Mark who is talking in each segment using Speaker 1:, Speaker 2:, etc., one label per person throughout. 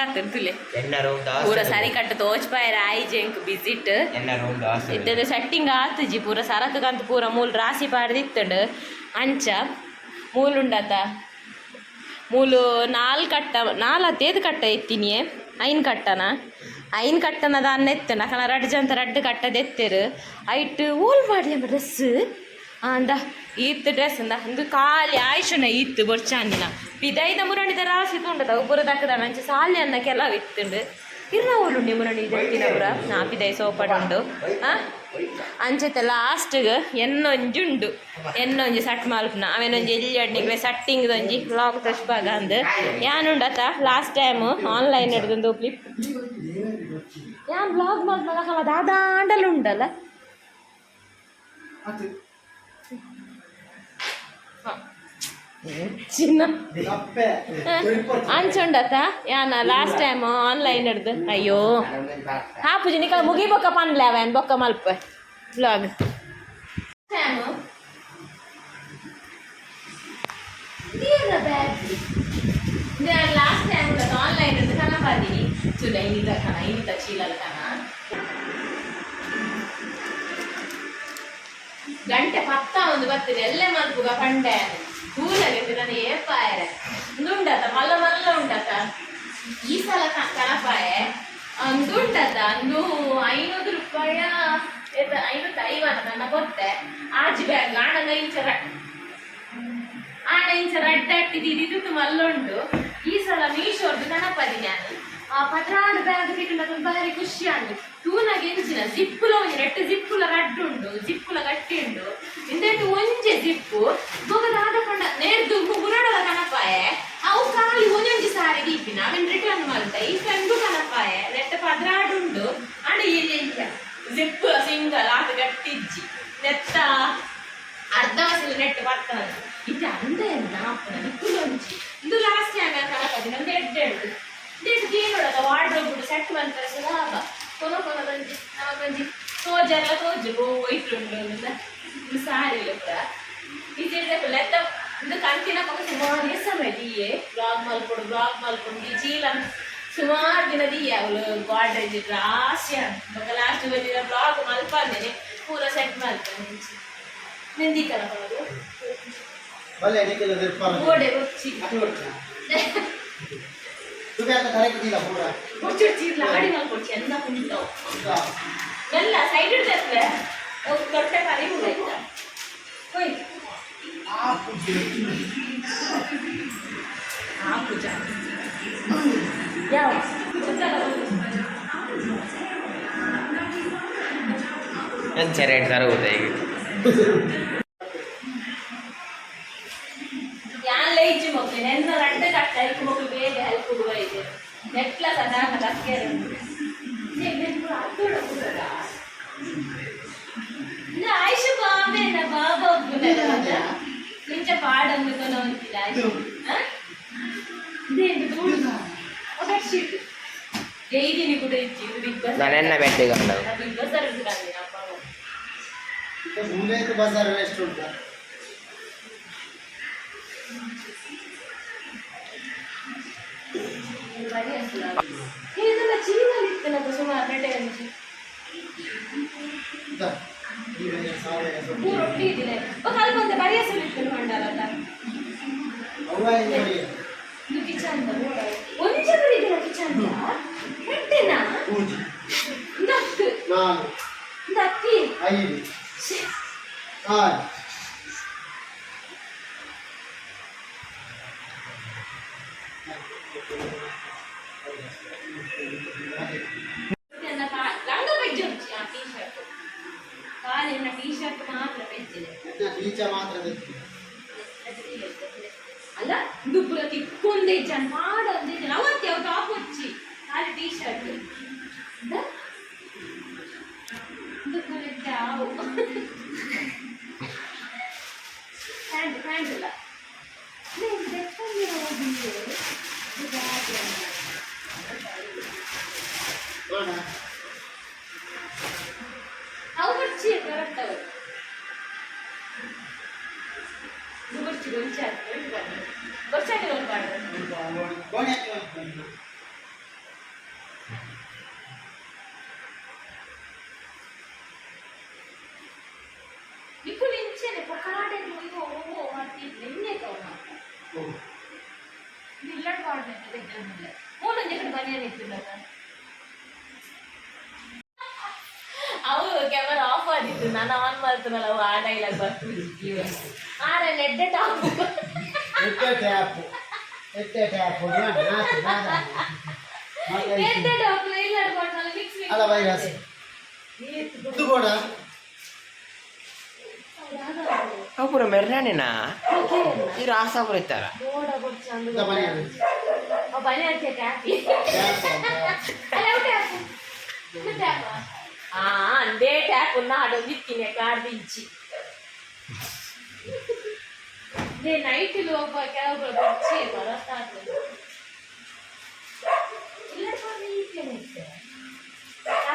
Speaker 1: Painting ಆಗ್ತದೆ ತುಲೆ
Speaker 2: ಎನ್ನ room
Speaker 1: ಪೂರ ಸರಿ ಕಟ್ಟು ತೋಚ್ಪಾಯರ ಆಯ್ ಜಂಕ್ ವಿಸಿಟ್
Speaker 2: ಎನ್ನ ರೂಮ್ ದಾಸ್
Speaker 1: ಇದ್ದದ ಸೆಟ್ಟಿಂಗ್ ಆತುಜಿ ಪೂರ ಸರಕಗಂತ ಪೂರ ಮೂಲ್ ರಾಸಿ ಪಾಡ್ದಿತ್ತಂಡು ಅಂಚ ಮೂಲುಂಡತ ಮೂಲು ನಾಲ್ ಕಟ್ಟ ನಾಲತ್ತೇದು ಕಟ್ಟ ಎತ್ತಿನಿಯೆ ಐನ್ ಕಟ್ಟನ ಐನ್ ಕಟ್ಟನದ ಅನ್ನ ಎತ್ತನ ಕಣ ರಡ್ ಜಂತ ರಡ್ಡು ಕಟ್ಟದ ಎತ್ತರು ಐಟ್ ಓಲ್ ಮಾಡಿ ಡ್ರೆಸ್ ಅಂದ, ಈತ್ ಡ್ರೆಸ್ ಅಂದ. ಅಂದು ಖಾಲಿ ಆಯ್ಷನ ಈತ್ ಬೊರ್ಚಾಂದಿನ ಪಿದೈದ ಮುರಣಿದ ರಾಸಿ ತುಂಡದ ಒಬ್ಬರು ದಕ್ಕದ ಅಂಚ ಸಾಲಿ ಅನ್ನ ಕೆಲವು ಇತ್ತುಂಡು ಇರ್ನ ಓಲುಂಡಿ ಮುರಣಿ ಇದಕ್ಕಿನ ಪುರ ನಾ ಪಿದೈ ಸೋಪಡುಂಡು ಆ? ಅಂಚೆತ್ತ ಲಾಸ್ಟ್ಗ್ ಎನ್ನೊಂಜುಂಡು ಎನ್ನೊಂಜಿ ಸಟ್ ಮಲ್ಪನ. ಅವೇನೊಂಜಿ ಎಲ್ಲಿ ಅಡ್ನಿಗೆ ಸಟ್ಟಿಂಗ್ ಒಂಜಿ ಲಾಗ್ ತಶ್ಬಾಗ ಅಂದ್. ಯಾನುಂಡತ ಲಾಸ್ಟ್ ಟೈಮ್ ಆನ್ಲೈನ್ ಹಿಡ್ದು ಫ್ಲಿಪ್ ಯಾನ್ ಬ್ಲಾಗ್ ಮಾಡ್ದಾಗ ದಾದಾಂಡಲು ಉಂಡಲ್ಲ చిన్న అంచుండత యానా లాస్ట్ టైమ్ ఆన్లైన్ ఎడుదు అయ్యో హా పూజ నీకు ముగి బొక్క పనులు అవన్ బొక్క మలుపు బ్లాగ్ లాస్ట్ టైం ఆన్లైన్ ఎడుదు కన్నా పది చూడ ఇంత కన్నా ఇంత చీలలు కన్నా ಗಂಟೆ ಪತ್ತ ಒಂದು ಬರ್ತೀರಿ ಎಲ್ಲೆ ಮಲ್ಪುಗ ಪಂಡೆ ಕೂಲಾಗೆ ನಾನು ಏಪಾಯರೆ ಉಂಡತ ಮಲ್ಲ ಮಲ್ಲ ಉಂಡತ ಈ ಸಲ ಕ- ಅಂದುಂಡತ ಅಂದು ಐನೂರು ರೂಪಾಯ ಎತ್ತ ಐನೂರ ಐವತ್ತು ನನ್ನ ಗೊತ್ತೆ ಆಜಿ ಬ್ಯಾಗ್ ಆಣಗ ಇಂಚ ರ- ಆಣ ಇಂಚ ರಡ್ಡಟ್ಟಿದ್ದು ಮಲ್ಲುಂಡು ಪತ್ರಾಡು ಬ್ಯಾಗ್ ಅದು ಬಾರಿ ಖುಷಿ ಅಂಡು ತೂನಗೆ ಎಂಚಿನ ಜಿಪ್ಪುಲ ಒಂಜಿ ರೆಟ್ಟು ಜಿಪ್ಪುಲ ರಡ್ಡುಂಡು ಜಿಪ್ಪುಲ ಗಟ್ಟಿ ಉಂಡು ಇಂದೆಟ್ಟು ಒಂಜೆ ಜಿಪ್ಪು ಬೊಗದ ಆದಕೊಂಡ ನೇರ್ದು ಮುರಡದ ಕಣಪಾಯೆ ಅವು ಕಾಲಿ ಒಂಜೊಂಜಿ ಸಾರಿ ದೀಪಿನ ಅವನ್ ರಿಟರ್ನ್ ಮಾಡ್ತ ಈ ಕಂಡು ಕಣಪಾಯೆ ನೆಟ್ಟ ಪದ್ರಾಡುಂಡು ಅಡಿ ಎಂಜ ಜಿಪ್ಪು ಸಿಂಗಲ್ ಆತ ಗಟ್ಟಿಜ್ಜಿ ನೆತ್ತ ಅರ್ಧ ವಸಲು ನೆಟ್ಟು ಬರ್ತಾನೆ ಇದು ಅಂದೆ ನಿಕ್ಕುಲೊಂಚಿ ಇದು ಲಾಸ್ಟ್ ಟೈಮ್ ಕಣಪದಿ ದಿಟ್ಟು ಕೇಳೋಣ ವಾರ್ಡ್ರೋಬ್ ಬಿಡು ಸೆಟ್ ಮಂತ್ರ ಲಾಭ ಕೊನ ಕೊನ ಬಂಜಿ ನಮಗೆ ಬಂಜಿ ತೋಜೆಲ್ಲ ತೋಜು ಓ ವೈಟ್ ಉಂಡು ಸಾರಿಲ್ಲ ಕೂಡ ಇದಿರ್ಬೇಕು ಲೆತ್ತ ಇದು ಕಂತಿನ ಪಕ್ಕ ಸುಮಾರು ದಿವಸ ಮದಿಯೇ ಬ್ಲಾಗ್ ಮಲ್ಕೊಂಡು ಬ್ಲಾಗ್ ಮಲ್ಕೊಂಡು ಚೀಲ ಸುಮಾರು ದಿನದೀಯ ಅವಳು ಗಾಡ್ರೇಜ್ ಇಟ್ರೆ. ಆಸೆ ಮಗ ಲಾಸ್ಟ್ ಬಂದಿರ ಬ್ಲಾಗ್ ಮಲ್ಪಾದೇನೆ ಪೂರ ಸೆಟ್ ಮಾಡ್ತಾನೆ ನಿಂದಿಕಲ್ಲ ಕೊಡೋದು
Speaker 3: ಒಳ್ಳೆ
Speaker 1: ಗೋಡೆ ಒಚ್ಚಿ
Speaker 3: ಸುಮ್ಮನೆ ಅಂತ ತಲೆ ಕುದಿಲ್ಲ ಪೂರ ಮುಚ್ಚಿಡ್
Speaker 1: ಚೀರ್ಲ ಹಾಡಿ ಮೇಲೆ ಕೊಡ್ಸಿ ಎಂದ ಕುಂತಾವ್ ಎಲ್ಲ ಸೈಡ್ ಇಡ್ತೈತ್ಲೆ ಒಂದು ದೊಡ್ಡ ಕಾಲಿ ಹೋಗೈತ ಹೋಯ್
Speaker 3: ಆ ಪೂಜೆ
Speaker 1: ಆ ಪೂಜೆ ಯಾವ
Speaker 2: ಎಂಚ ರೇಟ್
Speaker 1: ತರ ಹೋದ ಈಗ ನನ್ನ
Speaker 3: ಬೆಟ್ಟೆ ಕಂಡ ಬಜಾರ್
Speaker 1: ಎಷ್ಟು ಉಂಟು? ಇದೆಲ್ಲ ಚೀಲದಲ್ಲಿ ಇತ್ತಲ್ಲ ಸುಮಾರು ಬೆಟ್ಟೆಯಲ್ಲಿ ರೊಟ್ಟಿ
Speaker 3: ಇದ್ದೀನಿ ಕಲ್ಪಂತೆ ಬರೆಯ
Speaker 1: ಸುಲಿತ್ತು ಮಂಡಲ ಒಂಜೆ ಬರಿದಿನ ಕಿಚಂದ ಹೆಡ್ಡೆನ
Speaker 3: ಮೂಜಿ
Speaker 1: ನಾಲ್ಕು
Speaker 3: ನಾಲ್ಕು
Speaker 1: ದಕ್ಕಿ
Speaker 3: ಐದು ಆರು
Speaker 1: లంగా పెట్టి ఆ టీ షర్ట్ కాదు నా టీ షర్ట్ మాత్రం
Speaker 3: పెట్టి నా టీచర్ మాత్రం
Speaker 1: పెట్టి ಗುರುಪುರಕ್ಕೆ ಕೊಂದೇ ಜನ ಮಾಡ ಅಂದಿದ್ದೇನೆ ಅವತ್ತೆ ಅವ್ರು ಟಾಪ್ ಹಚ್ಚಿ ಅಲ್ಲಿ ಟೀ ಶರ್ಟ್ ಕರೆಕ್ಟ್ ಯಾವ ಹ್ಯಾಂಡ್ ಹ್ಯಾಂಡ್ ಇಲ್ಲ ಕರ್ನಾಟಕದಲ್ಲಿ ಹೋಗೋ ಹೋಗಿ ಬೆನ್ನೆ
Speaker 3: ತಗೊಂಡು
Speaker 1: ಇದು ಇಲ್ಲ ಮಾಡ್ಬೇಕು ಇಲ್ಲ ಮೂಲ ಜಗಡ್ ಮನೆ ನಿಂತಿಲ್ಲ ಅವರು ಕ್ಯಾಮರಾ ಆಫ್ ಆಗಿತ್ತು ನಾನು ಆನ್ ಮಾಡ್ತೀನಲ್ಲ ಆ ಡೈಲಾಗ್ ಬರ್ತೀವಿ ಆರೆ ನೆಡ್ಡೆ ಟಾಪ್
Speaker 3: ನೆಡ್ಡೆ ಟ್ಯಾಪ್ ನೆಡ್ಡೆ ಟ್ಯಾಪ್
Speaker 1: ನೆಡ್ಡೆ ಟಾಪ್ ಇಲ್ಲ ಮಾಡ್ತಾನಲ್ಲ ಮಿಕ್ಸ್
Speaker 3: ಅಲ್ಲ ವೈರಸ್ ಇದು ಕೂಡ
Speaker 1: ಅಲ್ಲ ಟ್ಯಾಪ್ ಇದು ಟ್ಯಾಪ್ ఆ అందే ట్యాప్ ఉన్న అడొద్దిక్కినే కార్దించి నే నైట్ లోప ಕೆಲವು వచ్చి ಬರತ್ತಾಡ್ಲು ಇಲ್ಲ ಬರ್ರಿ ಇಟ್ಲೇನೆ ಇತ್ತೆ ಆ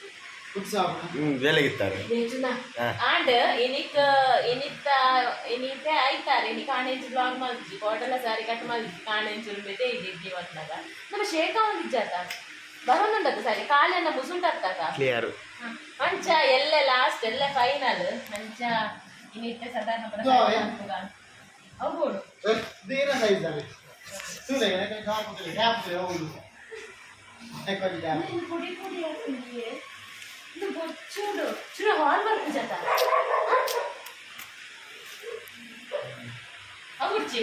Speaker 2: ಬೆಳಗಿತ್ತಾರೆ ಹಾ.
Speaker 1: ಅಂಡ್ ಇನಿಕ್ ಇನಿತ್ತ ಇನಿತೆ ಆಯ್ತಾರೆ. ಇನಿ ಕಾಣೆಂಚು ಬ್ಲಾಗ್ ಬಾಟಲ ಸಾರಿ ಕಟ್ ಮಲ್ಜಿ ಕಾಣೆಂಚು ಬೆತೆ ಇದ್ದಿ ಮತ್ನಾಗ ನಮ್ಮ ಶೇಖ ಒಂದಿಜ್ಜಾತ ಸಾರಿ ಸರಿ ಕಾಲೆನ್ನ ಮುಸುಂಟತ್ತಾಗ
Speaker 2: ಕ್ಲಿಯರು
Speaker 1: ಮಂಚ ಎಲ್ಲ ಲಾಸ್ಟ್ ಎಲ್ಲ ಫೈನಲ್ ಮಂಚ ಇನಿತ್ತೆ ಸಾಧಾರಣ
Speaker 3: ಸೈಜ್ ಅಲ್ಲಿ ಸುಲೆ ಟ್ಯಾಪ್
Speaker 1: ಇದು ಪುಡಿ ಪುಡಿ ಆಗ್ತಿದೆಯೇ ಜತ. ಅವ್ರುಚಿ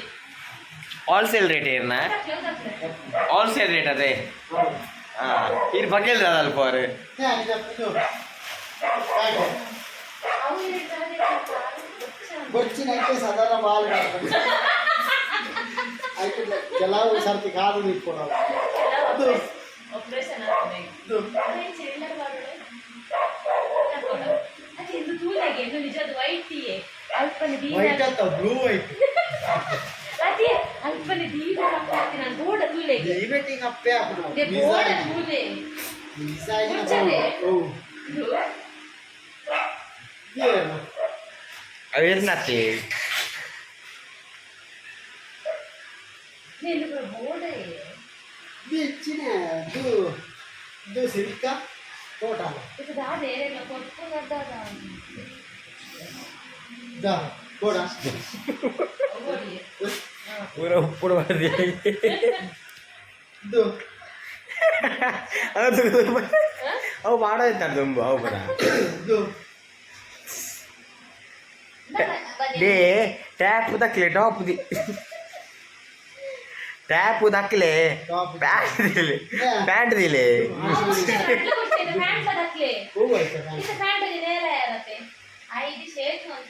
Speaker 2: ಹೋಲ್ಸೇಲ್ ರೇಟ್ ಏನ? ಹೋಲ್ಸೇಲ್ ರೇಟ್ ಅದೇ? ಹಾಂ ಇದು ಬಗ್ಗೆಲ್ಲ ಅಲ್ಪ ಅವ್ರು
Speaker 3: ಬೊಚ್ಚಿನ ಐತೆ ಸಾಧಾರಣ ಬಾಲ್ ಆಯ್ತು ಕೆಲವು ಸರ್ತಿ ಕಾದು ನಿಂತ್ಕೊಡಲ್ಲ ಅದೇ ಇದು
Speaker 1: ತೂಲೆಗೆ ಇದು ನಿಜವಾದ ವೈಟ್ ಟೀಯೇ ಅಲ್ಪನೆ
Speaker 3: ವೈಟ್
Speaker 1: ದೀನ
Speaker 3: ಅಂತ ಬ್ಲೂ ವೈಟ್
Speaker 1: ಅದೇ ಅಲ್ಪನೆ ದೀನ ಹಾಕ್ತೀನಿ ನಾನು ಬೋಡ ತೂಲೆಗೆ
Speaker 3: ಇವೆಟಿಂಗ್ ಅಪ್ಪೆ ಹಾಕೋಣ
Speaker 1: ದೇ ಬೋಡ ತೂಲೆ ಮುಚ್ಚದೆ.
Speaker 3: ಓ
Speaker 1: ಇದು
Speaker 3: ಏನು
Speaker 2: ಅವೇರ್ನತ್ತಿ
Speaker 1: నేను ಬೋಡೆ
Speaker 3: ಇದು ಹೆಚ್ಚಿನ ಇದು ಇದು ಸಿಲ್ಕ ಟೋಟಲ್
Speaker 1: ಇದು ದಾದೆ ಏನೆಲ್ಲ ಕೊಟ್ಕೊಂಡಾಗ
Speaker 3: ದಾ ಕೋಡ
Speaker 2: ಪೂರ ಉಪ್ಪುಡು ಬರ್ದಿ
Speaker 3: ಇದು
Speaker 2: ಅದು ಅವು ಮಾಡೋದಿತ್ತಾರೆ ತುಂಬ ಅವು ಬರ
Speaker 3: ಇದು
Speaker 2: day tap ದಕ್ಲೆ top the tap ದಕ್ಲೆ
Speaker 3: Top.
Speaker 2: Pant ದಿಲೆ pant ದಿಲೆ
Speaker 1: pant ಅದಕ್ಕೆ
Speaker 3: ಹೂವು ಐತೆ
Speaker 1: ಇದು ಪ್ಯಾಂಟ್ ನೇರ ಇರತ್ತೆ ಐದು ಶೇಕ್ ಅಂತ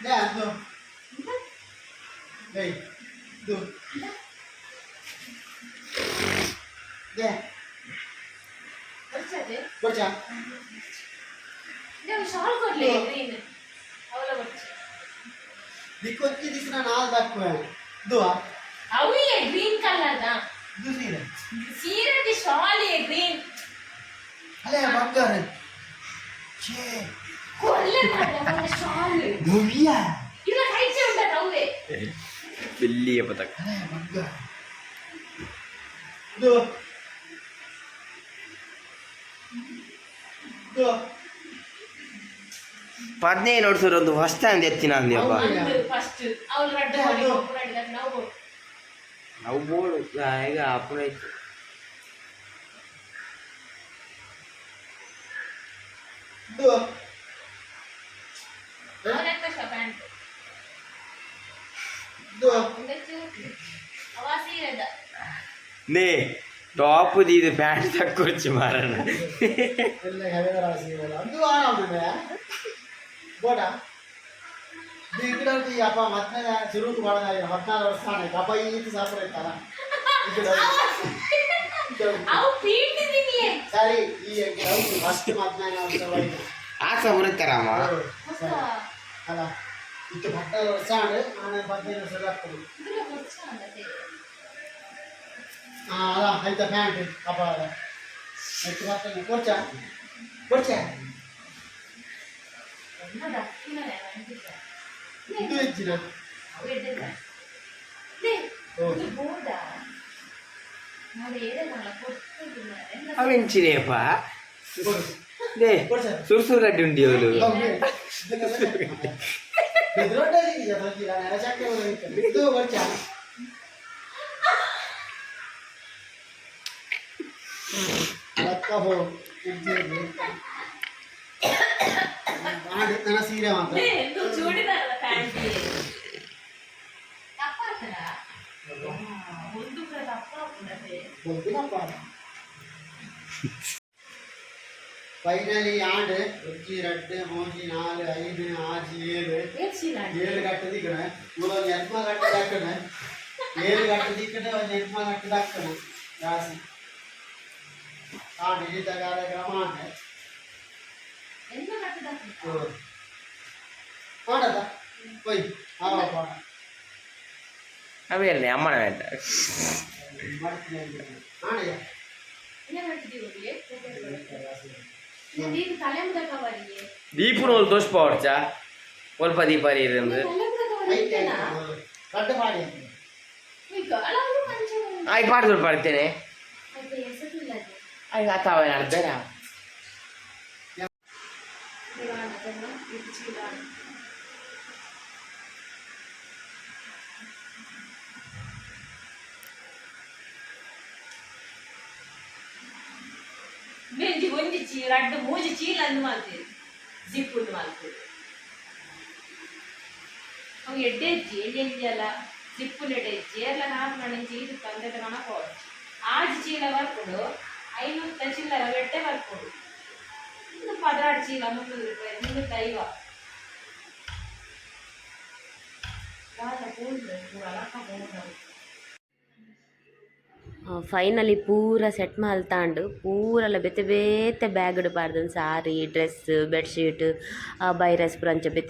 Speaker 3: Yan, ito. Okay. Ito.
Speaker 1: Okay.
Speaker 3: ಬರ್ಚಾ
Speaker 1: ಶಾಲ್ ಕೊಡ್ಲಿ ಗ್ರೀನ್
Speaker 3: ಅವಲ ಬರ್ಚ ದಿಕ್ಕೊಂತಿ ದಿಕ್ಕಿನ ನಾಲ್ ದಾಕ್ವೆ
Speaker 1: ದುವ ಅವಿಯೇ ಗ್ರೀನ್ ಕಲರ್ದ
Speaker 3: ಇದು ಸೀರೆ
Speaker 1: ಸೀರೆಗೆ ಶಾಲಿಯೇ ಗ್ರೀನ್
Speaker 3: ಅಲ್ಲೇ ಬಂಗಾರ ಛೇ ದಿವ್ಯ വലിയ പതക്ക
Speaker 2: ಪದ್ನೈದು ನೋಡ್ಸೋರು ಒಂದು ಫಸ್ಟ್ ಅಂದ ಎತ್ತಿನ
Speaker 1: ಅಂದಿ ಅಪ್ಪ
Speaker 2: ನಾವು. ಈಗ ಅಪ್ಪನ
Speaker 3: ಇತ್ತು
Speaker 2: Yeah.
Speaker 3: నే
Speaker 2: టాప్
Speaker 3: ఇది
Speaker 2: ప్యాంట్ తక్కువ వచ్చి మారన్న
Speaker 3: ఆ సమృత్తరామా అలా Itu Pak. Deh, suruh-suruh
Speaker 1: dia dulu. బెదిరోడ్డాలి ఎవరికి ఇలా నెలచక్క బిడ్డు వచ్చా లక్కహో తన
Speaker 3: సీరే ஃபைனலி ஆண்டு அஞ்சு ரெண்டு மூணு நாலு ஐந்து ஆறு ஏழு. ஏழு கட்டு திக்கணும். இவ்வளோ ஜென்ம கட்டு தாக்கணும். ஏழு கட்டு திக்கணும் ஜென்ம கட்டு தாக்கணும். ராசி. ஆண்டு இந்த ಕಾರ್ಯಕ್ರಮ
Speaker 1: ಆಂಡೆ
Speaker 3: ಮಾಡದ ಹೋಯ್ ಆವ ಪಾಡ
Speaker 2: ಅವೇನೆ ಅಮ್ಮನ ವೇಂಟ
Speaker 3: ಮಾಡ್ತೀನಿ
Speaker 1: ಆಂಡೆ ಏನ ಮಾಡ್ತಿದ್ದೀವಿ ದೀಪನು ಒಂದು
Speaker 2: ದೋಷ ಪಾವಡ್ಚ ಸ್ವಲ್ಪ
Speaker 1: ದೀಪಾರಿ ಇದೆ ಅಂದ್ರೆ
Speaker 2: ಆಯ್ತು ಪಾಡ್ದು ಪಾಡ್ತೇನೆ
Speaker 1: ಆಯ್ತು ಅತ್ತಾವ ನಡೆದಾರ
Speaker 2: ಆಯ್ ಆತಾವ ಅರ್ಧರ
Speaker 1: ದಿವಾನ ಅದನ್ನ ಇದು ಚೀಲ ಮೆಂಜಿ ಒಂಜಿ ಚೀಲ ಅಡ್ಡು ಮೂಜಿ ಚೀಲ ಅಂದು ಮಾಡ್ತೀರಿ ಜಿಪ್ಪುಂಡು ಮಾಡ್ತೀರಿ ಅವು ಎಡ್ಡೆ ಹೆಜ್ಜಿ ಎಲ್ಲಿ ಜಿಪ್ಪುನ ಎಡ್ಡೆ ಹೆಜ್ಜಿ ಎಲ್ಲ ನಾಲ್ಕು ಮಣಿಂಚಿ ಇದು ತಂದೆ ಕಣ ಕೊಡು ಆಜಿ ಚೀಲ ಬರ್ಕೊಡು ಐನೂರು ಚಿಲ್ಲರ ಬೆಟ್ಟೆ ಬರ್ಕೊಡು ಇದು ಪದರಾಡು ಚೀಲ ಮುನ್ನೂರು ರೂಪಾಯಿ ಮುನ್ನೂರ ಐವ
Speaker 4: ಫೈನಲಿ ಪೂರ ಸೆಟ್ ಮಲ್ತಾಂಡು ಪೂರಲ ಬೆತೆ ಬೇತೆ ಬ್ಯಾಗ್ ಪಾಡ್ದನ್ ಸಾರಿ ಡ್ರೆಸ್ ಬೆಡ್ಶೀಟ್ ಬೈರಸ್ ಪುರಂಚ ಬೆತೆ